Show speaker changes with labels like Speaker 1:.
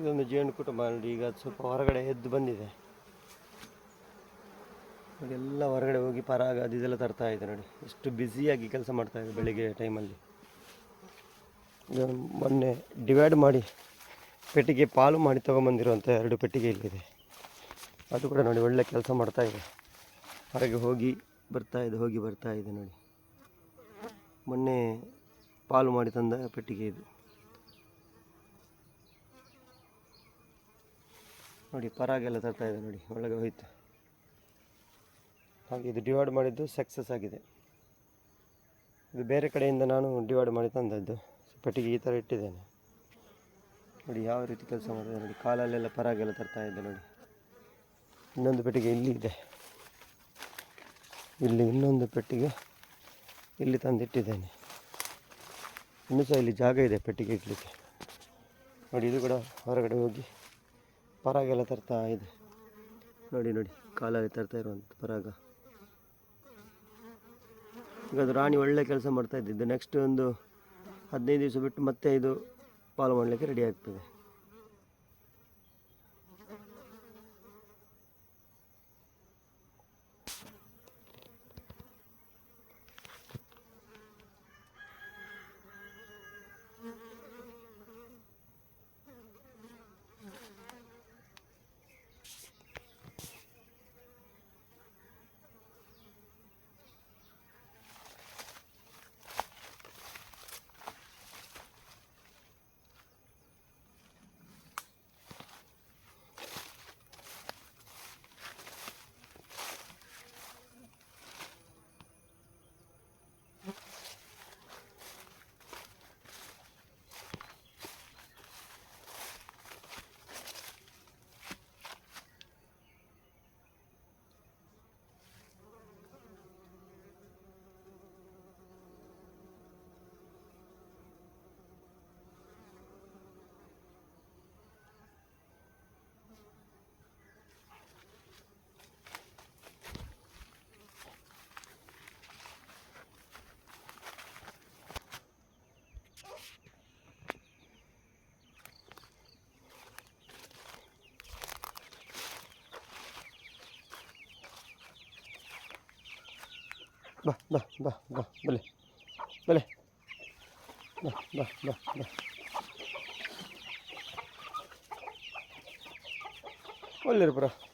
Speaker 1: ಇದೊಂದು ಜೇನು ಕುಟುಂಬ ನೋಡಿ, ಈಗ ಅದು ಸ್ವಲ್ಪ ಹೊರಗಡೆ ಎದ್ದು ಬಂದಿದೆ. ಎಲ್ಲ ಹೊರಗಡೆ ಹೋಗಿ ಪರಾಗ ಅದು ಇದೆಲ್ಲ ತರ್ತಾ ಇದೆ ನೋಡಿ. ಎಷ್ಟು ಬ್ಯುಸಿಯಾಗಿ ಕೆಲಸ ಮಾಡ್ತಾ ಇದೆ ಬೆಳಿಗ್ಗೆ ಟೈಮಲ್ಲಿ. ಮೊನ್ನೆ ಡಿವೈಡ್ ಮಾಡಿ ಪೆಟ್ಟಿಗೆ ಪಾಲು ಮಾಡಿ ತೊಗೊಂಬಂದಿರುವಂಥ ಎರಡು ಪೆಟ್ಟಿಗೆ ಇಲ್ಲಿದೆ ಅದು ಕೂಡ ನೋಡಿ ಒಳ್ಳೆ ಕೆಲಸ ಮಾಡ್ತಾ ಇದೆ. ಹೊರಗೆ ಹೋಗಿ ಬರ್ತಾ ಇದೆ, ಹೋಗಿ ಬರ್ತಾ ಇದೆ ನೋಡಿ. ಮೊನ್ನೆ ಪಾಲು ಮಾಡಿ ತಂದ ಪೆಟ್ಟಿಗೆ ಇದು. ನೋಡಿ, ಪರಾಗೆಲ್ಲ ತರ್ತಾ ಇದೆ ನೋಡಿ, ಒಳಗೆ ಹೋಯ್ತು. ಹಾಗೆ ಇದು ಡಿವೈಡ್ ಮಾಡಿದ್ದು ಸಕ್ಸಸ್ ಆಗಿದೆ. ಇದು ಬೇರೆ ಕಡೆಯಿಂದ ನಾನು ಡಿವೈಡ್ ಮಾಡಿ ತಂದದ್ದು. ಪೆಟ್ಟಿಗೆ ಈ ಥರ ಇಟ್ಟಿದ್ದೇನೆ. ನೋಡಿ, ಯಾವ ರೀತಿ ಕೆಲಸ ಮಾಡಿದೆ ನೋಡಿ, ಕಾಲಲ್ಲೆಲ್ಲ ಪರಾಗೆಲ್ಲ ತರ್ತಾ ಇದೆ ನೋಡಿ. ಇನ್ನೊಂದು ಪೆಟ್ಟಿಗೆ ಇಲ್ಲಿ ಇದೆ. ಇಲ್ಲಿ ಇನ್ನೊಂದು ಪೆಟ್ಟಿಗೆ ಇಲ್ಲಿ ತಂದಿಟ್ಟಿದ್ದೇನೆ. ಇನ್ನೂ ಸಹ ಇಲ್ಲಿ ಜಾಗ ಇದೆ ಪೆಟ್ಟಿಗೆ ಇಡಲಿಕ್ಕೆ. ನೋಡಿ, ಇದು ಕೂಡ ಹೊರಗಡೆ ಹೋಗಿ ಪರಾಗೆಲ್ಲ ತರ್ತಾ ಇದೆ. ನೋಡಿ ನೋಡಿ, ಕಾಲಲ್ಲಿ ತರ್ತಾ ಇರುವಂಥ ಪರಾಗ. ಈಗ ಅದು ರಾಣಿ ಒಳ್ಳೆ ಕೆಲಸ ಮಾಡ್ತಾ ಇದ್ದಿದ್ದು. ನೆಕ್ಸ್ಟ್ ಒಂದು ಹದಿನೈದು ದಿವಸ ಬಿಟ್ಟು ಮತ್ತೆ ಇದು ಪಾಲು ಮಾಡಲಿಕ್ಕೆ ರೆಡಿ ಆಗ್ತದೆ. Ba, ba, ba, ba, boleh. Boleh. Ba, ba, ba, ba. Boleh, bro.